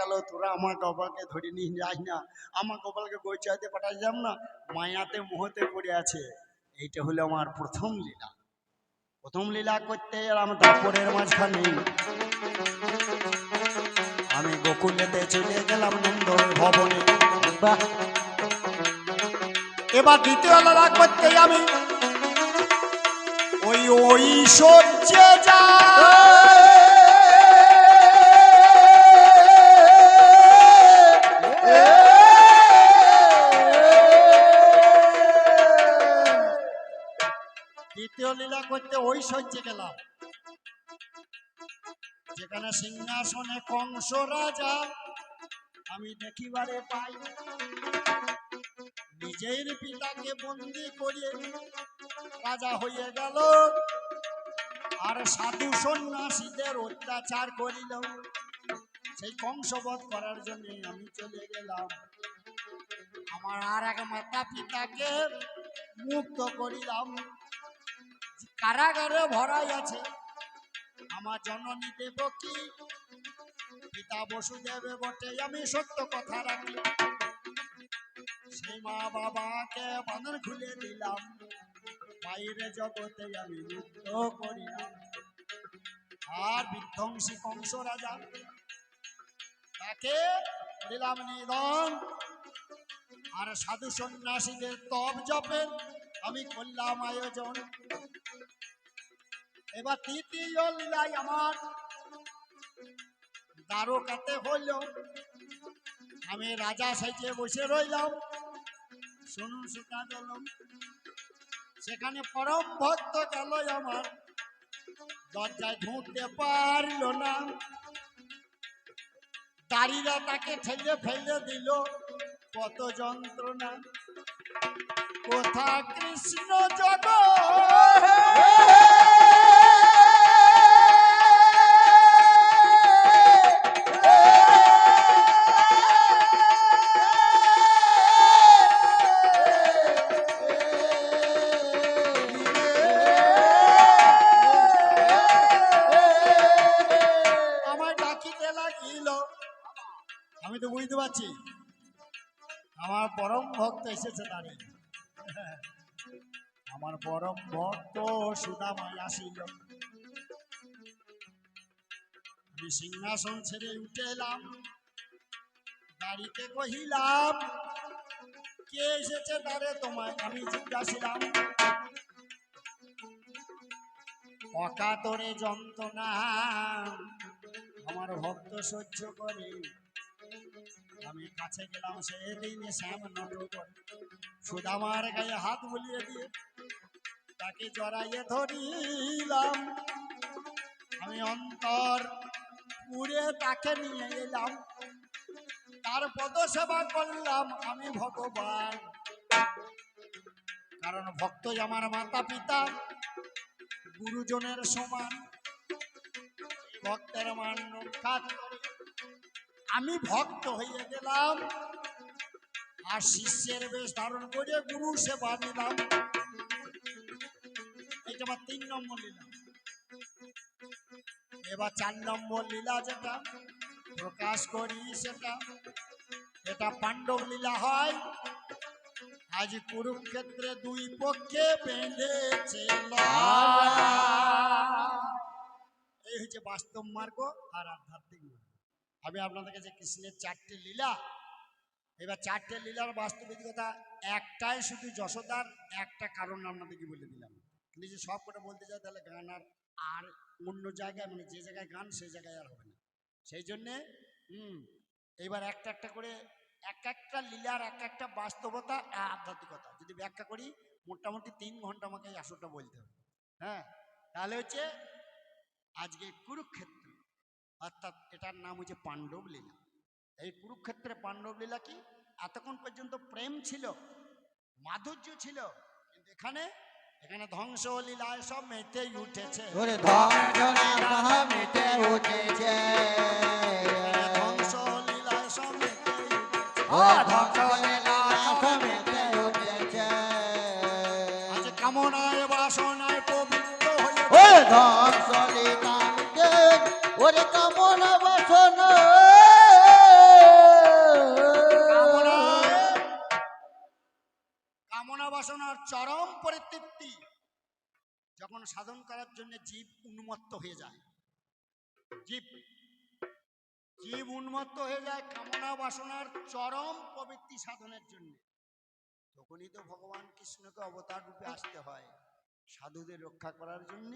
গেল তোরা আমার কপালকে ধরে নিয়ে যাস না। আমার কপালকে গৈচাইতে পাঠাই যাব না মায়াতে মোহতে পড়ে আছে। এইটা হলো আমার প্রথম লীলা। প্রথম লীলা করতে এলাম তারপরের মাঝখানে। আমি গোকুলেতে চলে গেলাম নন্দ ভবনে। এবার দ্বিতীয় লড়া করতে আমি ওই ঐশ্বর্যে যা লীলা করতে ঐশ্বর্যে গেলাম। যেখানে সিংহাসনে কংস রাজা, আমি দেখিবারে পাই নিজের পিতাকে বন্দি করিয়ে রাজা হয়ে গেল। আর সাধু সন্ন্যাসীদের অত্যাচার করিল। সেই কংসবধ করার জন্য আমি চলে গেলাম। আমার আর এক মাতা পিতাকে মুক্ত করিলাম। কারাগারে ভরাই আছে। আমার জননী দেব কি পিতা বসুদেবে বটে, আমি সত্য কথা রাখি। সেই মা বাবাকে বাঁধন খুলে দিলাম। বাইরে জগতে আমি মুক্ত করিলাম। আর বিধ্বংসী কংস রাজা তাকে দিলাম নিধন। আর সাধু সন্ন্যাসীদের তপ জপের আমি করলাম আয়োজন এবার তৃতীয় লীলাই আমার। দ্বারকাতে হইল। আমি রাজা সাইজে বসে রইলাম। শুনুন সেটা গেলাম সেখানে পরম ভক্ত গেল আমার। দরজায় ঢুকতে পারল না। দাড়িরা তাকে ঠেলে ফেলে দিল। কত যন্ত্রণা। কোথা কৃষ্ণ জগ আমি তো বুঝতে পারছি। আমার পরম ভক্ত এসেছে দাঁড়িয়ে আমার পরম ভক্ত সুদামায় আসিল। আমি সিংহাসন ছেড়ে উঠে এলাম। গাড়িতে কহিলাম, কে এসেছে তারে তোমায়? আমি জিজ্ঞাসিলাম, অকাতরে যন্ত্রণা, আমার ভক্ত সহ্য করে আমি কাছে গেলাম শ্যাম সুদামার গায়ে হাত বুলিয়ে দিয়ে তাকে জড়াইয়ে ধরিলাম। আমি অন্তর পুরে তাকে নিয়ে এলাম। তার পদ সেবা করলাম আমি ভগবান। কারণ ভক্তই আমার মাতা পিতা গুরুজনের সমান। ভক্তের মান রক্ষা আমি ভক্ত হয়ে গেলাম। আর শিষ্যের বেশ ধারণ করে গুরু সেবা নিলাম। এটা আমার তিন নম্বর লীলা। এবার চার নম্বর লীলা যেটা, প্রকাশ করি সেটা। এটা পাণ্ডব লীলা হয়। আজ কুরুক্ষেত্রে দুই পক্ষে বেঁধেছে। এই হচ্ছে বাস্তব মার্গ আর আধ্যাত্মিক মার্গ। আমি আপনাদের কাছে কৃষ্ণের চারটে লীলা। এবার চারটে লীলার বাস্তবিকতা একটাই শুধু যশোদার, একটা কারণ আপনাদেরকে বলে দিলাম। কিন্তু যদি সব করে বলতে চাই তাহলে গান আর আর অন্য জায়গায় মানে যে জায়গায় গান, সেই জায়গায় আর হবে না। সেই জন্যে, হুম, এবার একটা একটা করে এক একটা লীলার এক একটা বাস্তবতা আর আধ্যাত্মিকতা। যদি ব্যাখ্যা করি, মোটামুটি তিন ঘণ্টা আমাকে এই আসরটা বলতে হবে। হ্যাঁ তাহলে হচ্ছে আজকে কুরুক্ষেত্র। অর্থাৎ এটার নাম হচ্ছে পাণ্ডব লীলা। এই কুরুক্ষেত্রে পাণ্ডব লীলা কি? এতক্ষণ পর্যন্ত প্রেম ছিল মাধুর্য ছিল কিন্তু এখানে এখানে ধ্বংস লীলায় সব মেতেই উঠেছে। ধ্বংস লীলায় সব তাহা মিটে উঠেছে। আজ কামনায় বাসনায় পবিত্র হয়ে ওরে ধ্বংসলীলা প্রবৃত্তি যখন সাধন করার জন্য জীব উন্মত্ত হয়ে যায়, জীব জীব উন্মত্ত হয়ে যায় কামনা বাসনার চরম প্রবৃত্তি সাধনের জন্য। তখনই তো ভগবান কৃষ্ণকে অবতার রূপে আসতে হয় সাধুদের রক্ষা করার জন্য,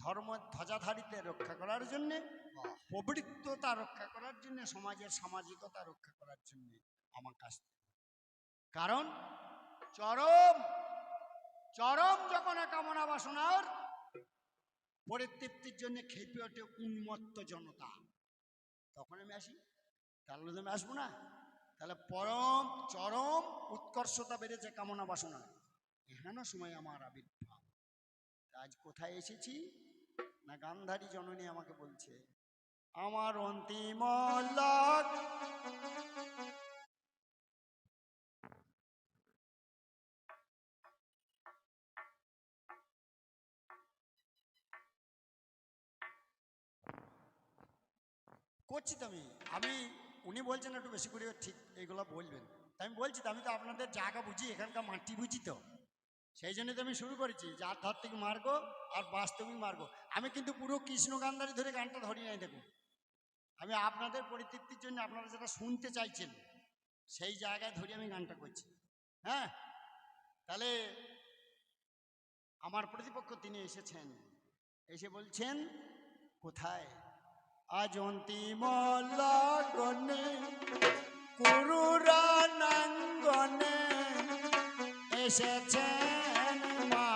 ধর্ম ধ্বজাধারীদের রক্ষা করার জন্যে প্রবৃত্ততা রক্ষা করার জন্য, সমাজের সামাজিকতা রক্ষা করার জন্য আমার কাছ কারণ চরম চরম যখন কামনা বাসনার, পরিতৃপ্তির জন্য খেপে ওঠে উন্মত্ত জনতা। তখন আমি আসি। তাহলে আমি আসব না। তাহলে পরম, চরম উৎকর্ষতা বেড়েছে কামনা বাসনা এখানে সময় আমার আবির্ভাব। আজ কোথায় এসেছি? না গান্ধারী জননী আমাকে বলছে, আমার অন্তিম করছি তো আমি আমি উনি বলছেন একটু বেশি করে ঠিক এগুলো বলবেন। তা আমি বলছি, তো আমি তো আপনাদের জায়গা বুঝি, এখানকার মাটি বুঝি তো। সেই জন্য তো আমি শুরু করেছি, যে আধ্যাত্মিক মার্গ আর বাস্তবিক মার্গ। আমি কিন্তু পুরো কৃষ্ণ গান্ধারী ধরে গানটা ধরি নাই, দেখুন। আমি আপনাদের পরিতৃপ্তির জন্য আপনারা যেটা শুনতে চাইছেন, সেই জায়গায় ধরে আমি গানটা করছি। হ্যাঁ? তাহলে আমার প্রতিপক্ষ তিনি এসেছেন। এসে বলছেন, কোথায়? আজ অন্তিম লগনে কুরুরানাঙ্গনে এসেছেন মা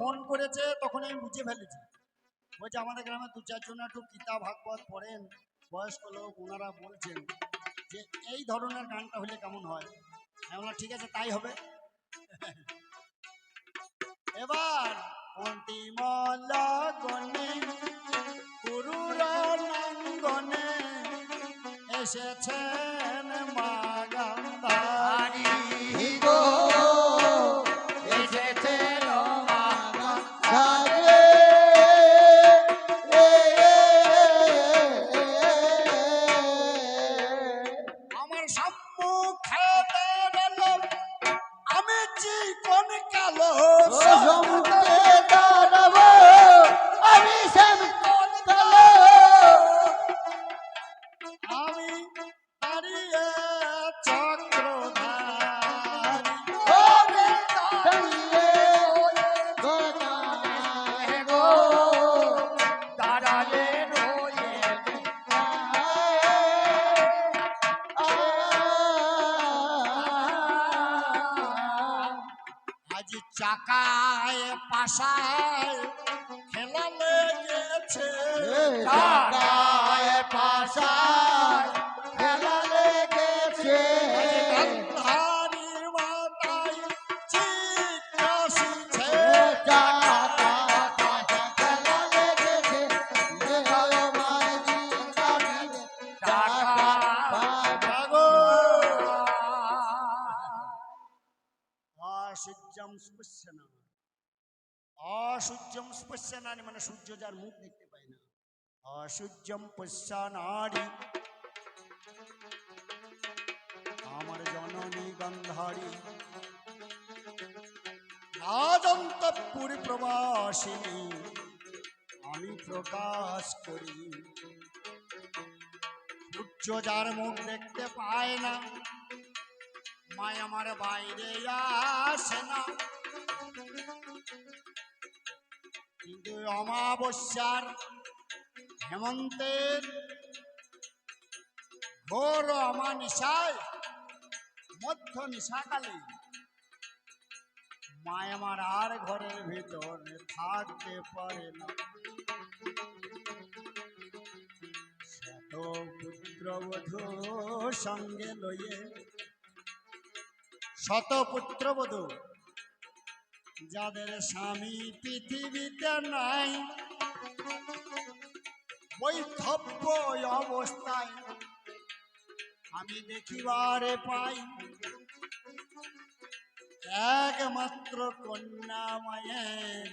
ফোন করেছে, তখন আমি বুঝে ফেলেছি। বলছে, আমাদের গ্রামে দু চারজন একটু গীতা ভাগবত পড়েন। বয়স্ক লোক, ওনারা বলছেন যে, এই ধরনের গানটা হলে কেমন হয়? আমি ঠিক আছে, তাই হবে। এবার অন্তিম লগনে কুরুরাঙ্গনে এসেছেন মা চাকায় পাশায় খেলা লেগেছে। চাকায় পাশায় খেলা লেগেছে। অসূর্যম স্পশ্যনা। অসূর্যম স্পশ্যনানি মানে সূর্য যার মুখ দেখতে পায় না। অসূর্যম পশ্যানাড়ি আমার জননী গন্ধারী। রাজন্তপুরী প্রবাসিনী। আমি প্রকাশ করি। সূর্য যার মুখ দেখতে পায় না। মায় আমার বাইরে আসে না। কিন্তু অমাবস্যার হেমন্তের ঘোর অমানিসায় মধ্য নিশাকালে মায় আমার আর ঘরের ভিতর থাকতে পারে না। শত পুত্রবধূ সঙ্গে লইয়ে শত পুত্রবধূ যাদের স্বামী পৃথিবীতে নাই, বৈধব্য অবস্থায় আমি দেখিবারে পাই। একমাত্র কন্যা মায়ের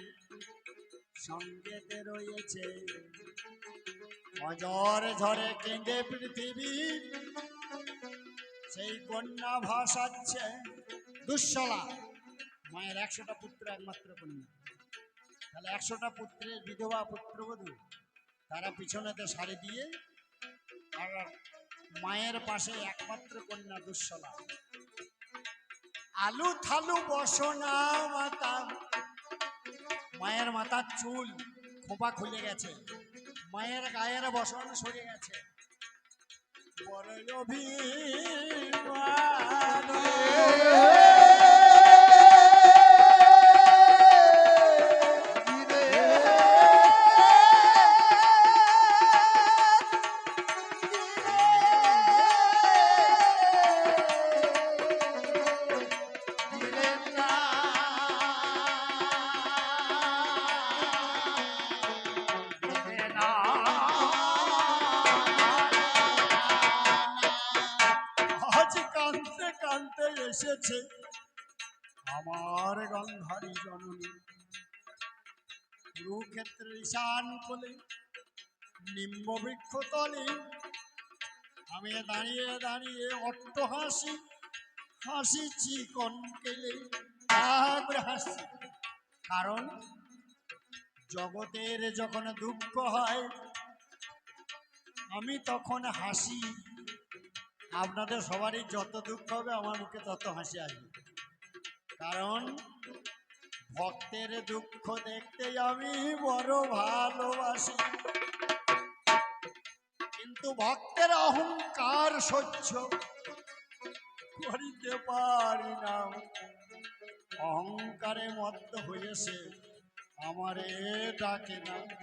সঙ্গেতে রয়েছে, অজর ঝরে কেঁদে পৃথিবী, সেই কন্যা ভাসাচ্ছে। দুঃশলা। মায়ের একশোটা পুত্র একমাত্র কন্যা। তাহলে একশোটা পুত্রের বিধবা পুত্রবধূ, তারা পিছনেতে শাড়ি দিয়ে, আর মায়ের পাশে একমাত্র কন্যা দুঃশলা। আলু থালু বসনা মাতা, মায়ের মাথার চুল খোপা খুলে গেছে, মায়ের গায়ের বসন সরে গেছে। বড় অভিমান এসেছে। আমার গন্ধারী জননী কুরুক্ষেত্রের ঈশান কোলে নিম্ব বৃক্ষ তলে আমি দাঁড়িয়ে দাঁড়িয়ে অট্ট হাসি, হাসিছি কনকেলে আগ্রে হাসি কারণ জগতের যখন দুঃখ হয়, আমি তখন হাসি আপনাদের সবারই যত দুঃখ হবে, আমার মুখে তত হাসি আসবে। কারণ, ভক্তের দুঃখ দেখতে আমি বড় ভালোবাসি। কিন্তু ভক্তের অহংকার সহ্য করিতে পারি না। অহংকারে মত্ত হয়েছে আমারে ডাকে না।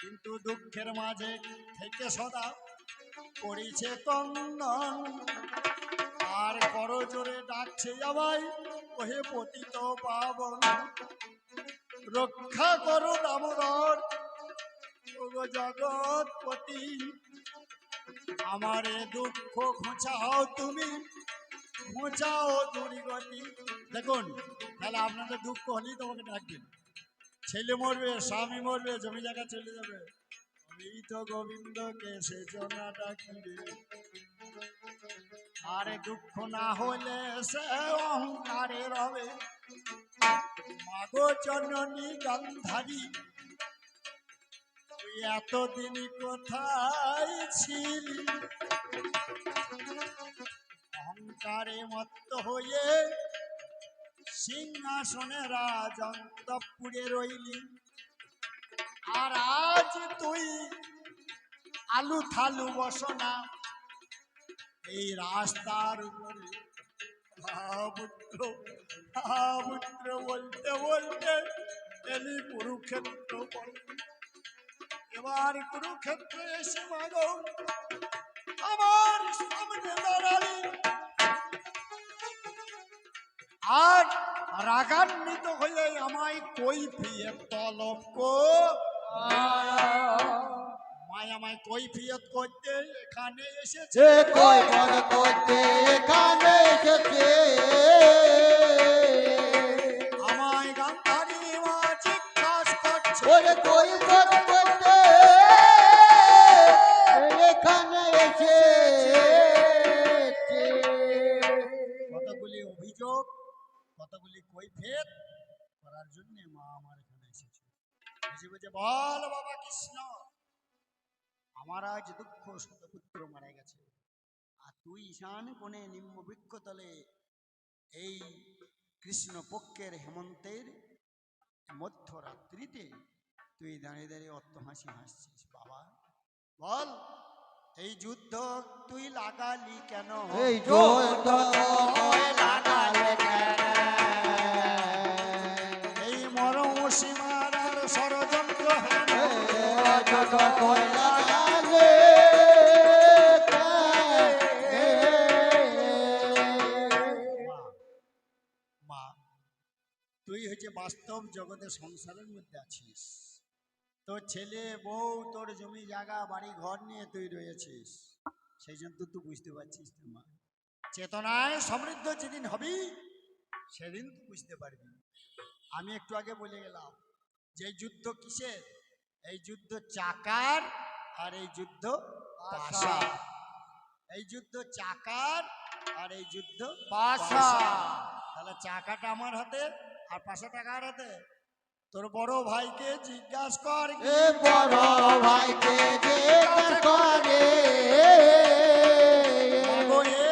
কিন্তু দুঃখের মাঝে থেকে সদা করিছে কন্দন। আর করো জোরে ডাকছে আমায় ওহে পতিত পাবন। রক্ষা করো দামোদর জগৎপতি আমারে দুঃখ খোঁচাও তুমি, খোঁচাও দুর্গতি। দেখুন, তাহলে আপনাদের দুঃখ হলেই তোমাকে ডাকবেন। ছেলে মরবে, স্বামী মরবে, জমি জায়গা চলে যাবে। এই তো গোবিন্দকে সে জনা ডাকিবে আরে দুঃখ না হলে সে অহংকারে রবে। জননী তুই এতদিন কোথায় ছিলি? অহংকারে মত্ত হয়ে সিংহাসনে রাজন্তপুরে রইলি। আর আজ তুই। আলু থালু বসনা এই রাস্তার উপরে বলতে বলতে এলি কুরুক্ষেত্র এবার কুরুক্ষেত্র এসে মাগো, আমার সামনে দাঁড়ালি। আর রাগান্বিত হয়ে আমায় কই ফিয়ে তলব কো। আমায় কই ফিয়ত করতে এখানে এসেছে। মন করতে এখানে এসেছে। আমায় গান্ধারী মা জিজ্ঞাস করছে। ওরে মন করতে এখানে এসেছে। কতগুলি অভিযোগ কতগুলি কৈফিয়ত করার জন্য মা আমার এখানে এসেছে। এসে বলছে বল বাবা কৃষ্ণ। আমার আজ দুঃখ শতপুত্র মারা গেছে। আর তুই ঈশান কোণে নিম্ন বৃক্ষতলে এই কৃষ্ণ পক্ষের হেমন্তের মধ্যরাত্রিতে তুই দাঁড়িয়ে দাঁড়িয়ে অত হাসি হাসছিস বাবা। বল এই যুদ্ধ তুই লাগালি কেন? এই যুদ্ধ লাগালে কেন? এই মরম সীমার ষড়যন্ত্র তুই হচ্ছে বাস্তব জগতে সংসারের মধ্যে আছিস। তোর ছেলে বউ তোর জমি জায়গা বাড়ি ঘর নিয়ে তুই রয়েছিস। সেই জন্য তো তুই বুঝতে পারছিস তো মা। চেতনায় সমৃদ্ধ যেদিন হবি, সেদিন তুই বুঝতে পারবি। আমি একটু আগে বলে গেলাম যে যুদ্ধ কিসের? এই যুদ্ধ চাকার আর এই যুদ্ধ পাশা। এই যুদ্ধ চাকার আর এই যুদ্ধ পাশা। তাহলে চাকাটা আমার হাতে আর পাশাটা কার হাতে? তোর বড় ভাইকে জিজ্ঞাস কর বড় ভাইকে করে